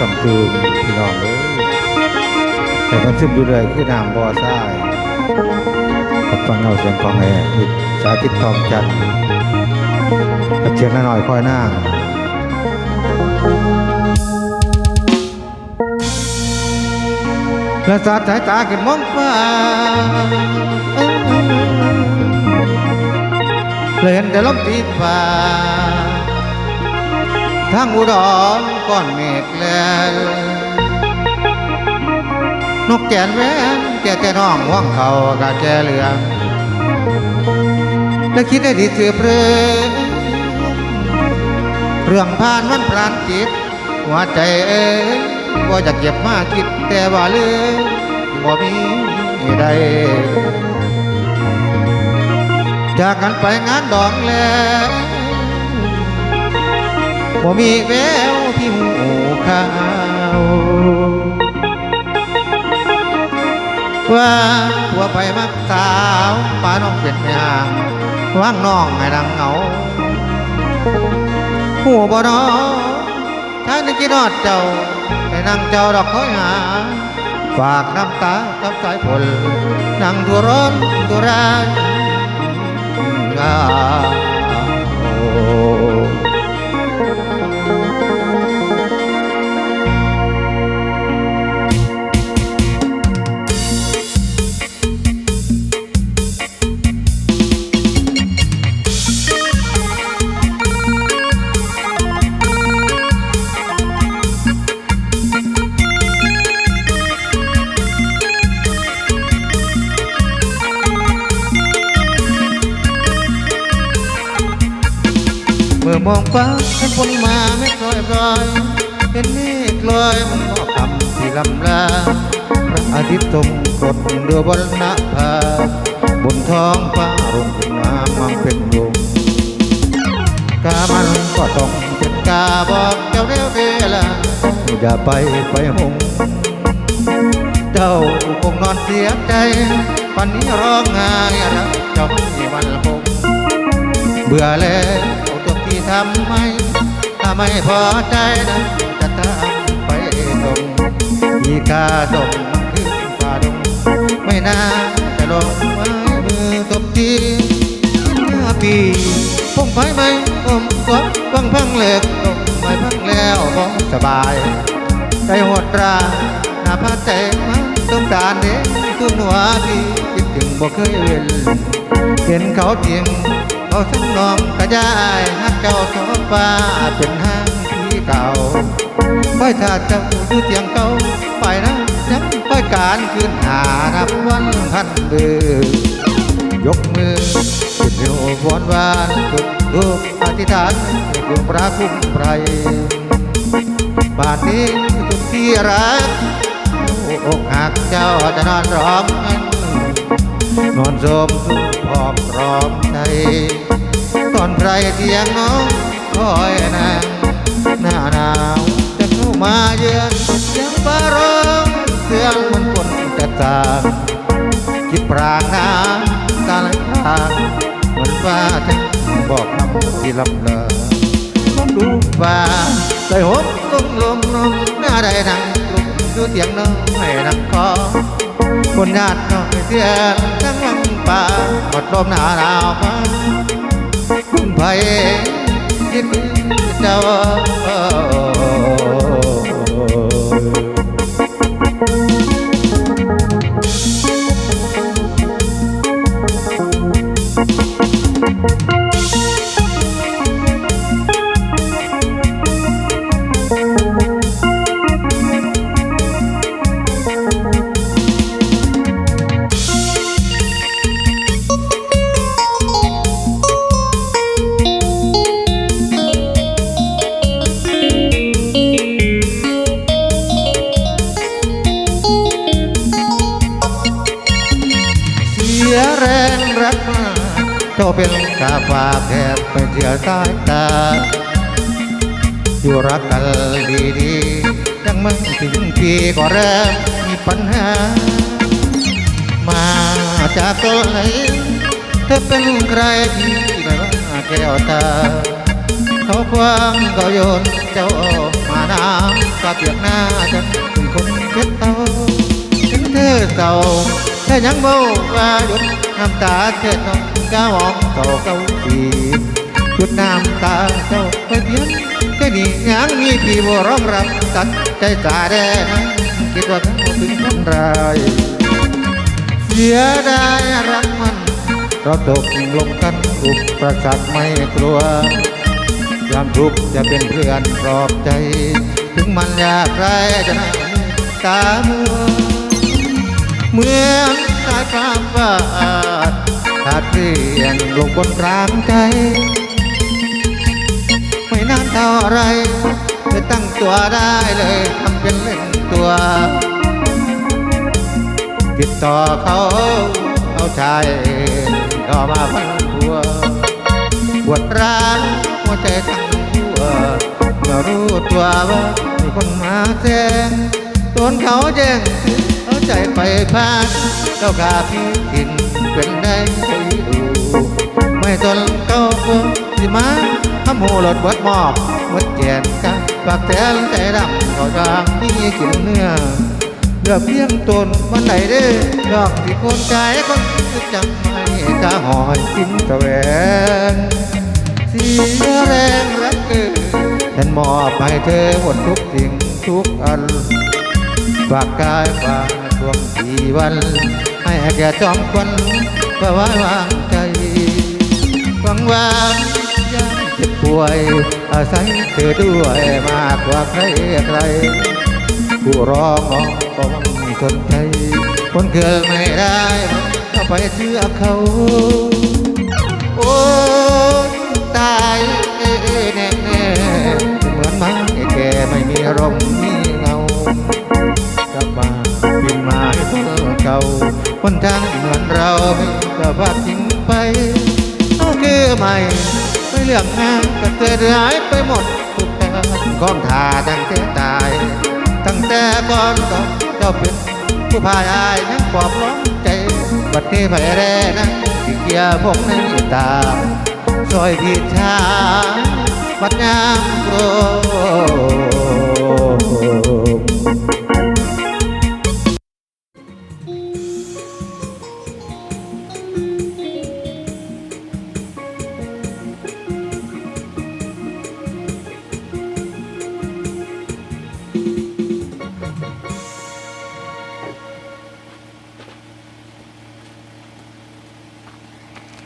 สำตืมพี่น้องเอ้ยแต่มันซึมอยู่เลยคือน้ำบ่อทรายกับฟังเงาเสียงของแอร์อิดสาธิตทองจันทร์กับเสียงหน้อยๆคอยหน้าและสาดสายตาเก็บมองฟ้าเลยเห็นแต่ลมตีฟ้า ทางอุดรก้อนเมฆแลนนกแก่นแวนแก่แต่น้องห่วงเขากะแก่เหลืองและคิดได้ดีเสือเพลงเรื่องผ่านมันพลานจิตหัวใจเอ้ยว่าจะเก็บมาคิดแต่ว่าเลือบ่มีใดจากกันไปงานดองแล้ว บ่มีแววพี่หูขาว ว่าผัวไปมักสาวป้าน้องเป็นแม่ห่างว่างน้องให้ดังเหงาหัวบ่นอถ้านกินอดเจ้าให้นั่งเจ้าดอกคอยหา ฝากน้ำตากับสายฝนนั่งทัวร้อนทัวรายอ่า มื่อมองฟ้าเห็นฝนมาไม่คลอยปลอยเห็นเมฆลอยมันก็คำที่ลำลาพระอาทิตย์ตรงกดเรือบนหน้าผาบนท้องฟ้ารุ่งขึ้นมามันเป็นวงกามันก็ต้องเป็นกาบอกเจ้าเดียวเวลาอย่าไปไปหงเจ้าคงนอนเสียใจปันนี้ร้องไห้รักเจ้าไม่วันคงเบื่อแล้ว ที่ทำไมถ้าไม่พอใจนะจะตามไปตรงอีกาดงมันขึ้นฝ่าดงไม่น่าจะลงไม้มือตบทีเมื่อปีพงไฟไหมอมกวบฟังพังเล็กตกไม่พังแล้วก็สบาย ใจหดราหน้าผาแตกมันต้องการเด็กตุ้มหัวที่คิดถึงบ่เคยเว้นเห็นเขาเทียงาสนองกระจายฮักเจ้าโซฟาเป็นห้างที่เก่าค่อยถ้าเจ้าอยู่เตียงเก่าไปนะยังค่อยการคืนหานับวันพันเดือยกมือขึ้นเร็ววอนวานจุดทูปอธิษฐานให้คุณพระคุ้มไพรบาดนี้ทุกที่รักอกหักเจ้าจะนอนร้องไนอนโสมพร้อมพร้อมใจก่อนใครเที่ยงน้องคอยนางหน้าหนาวจะเข้ามาเยือนเสียงฟ้าร้องเสียงมันฝนกระจางคิดปรางน้ำตาไหลพรางเหมือนฟ้าจะบอกคำที่ลำเลอมองดูฟ้าใจหบลงลมลมหน้าใดนั่งกลุ่มดูเตียงน้องให้นั่งคอ คนญาติน้อยเสียนทั้งลังป่าหมดลมหนาหนาวมาคุณไผคิดเจ้า แรงรักมาเจ้าเป็นกาฝากแทบไปเสียสายตาอยู่รักกันดีๆยังไม่ถึงปีก็เริ่มมีปัญหา มาจากตัวไหนเธอเป็นใครที่ไม่ว่าแก้วตาเขาควางเขาโยนเจ้าออกมาน้ำก็เปียกหน้าจันเป็นคนเพชรเตาเห็นเธอเศร้าแต่ยังเบาว่าหยุด น้ำตาเธอต้องก้ามองเก่าเกาสีหยุดน้ำตาเจ้าไปเพียงแค่นี้ยังมีพี่บ่ร้องรับตัดใจสาแดนะคิดว่าเขาเป็นคนไรเสียดายรักมันเราตกลงกันอุปประสักไม่กลัวยามทุกข์จะเป็นเพื่อนปลอบใจ ถึงมันยากไรจะนั่งตามัว สายฟ้าฟาดขาดเรียงลงบนกลางใจ ไม่นานเท่าไรจะตั้งตัวได้เลยทำเป็นเล่นตัวติดต่อเขาเอาชายก็มาพันทัว ปวดร้าวหัวใจทั้งหัวเมื่อรู้ตัวว่ามีคนมาแซงโดนเขาแย่ง ใจไปพานเจ้าขาพี่กินเป็นได้ไปดู ไม่สนเขาสิมาทำหูหลดเบิดมอบหมดแกนกันปากแตนใจดำเขาจางนี่กินเนื้อเลือกเพียงตนวันไหนเด้อดอกที่คนใจคนจะจำไม่จะหอยกินตะแวงเสียแรงรักเกินฉันมอบให้เธอหมดทุกสิ่งทุกอันฝากกายฝาก ดวงทีวัน ให้แก่จอมควันเพื่อไว้วางใจหวังว่ายามเจ็บป่วย อาศัยเธอด้วยมากกว่าใครใครผู้ร้องอ๋อก็ไม่สนใจ คนเกิดไม่ได้ก็ไปเชื่อเขา โอ้ตายเอ้ยแน่แน่เหมือนหมาแก่ไม่มีลมมีา คนทางเหมือนเราไม่ก็พลาดทิ้งไปเอาคือใหม่ไม่เลือกงานก็เกิดหายไปหมดทุกการของทาตั้งแต่ตาย ตั้งแต่ก่อนก็เจ้าเป็นผู้พายอายยังปลอบร้องใจบัดนี้ไผแร่นะที่เกียร์พกในตาซอยผิดชาบัดยามโกร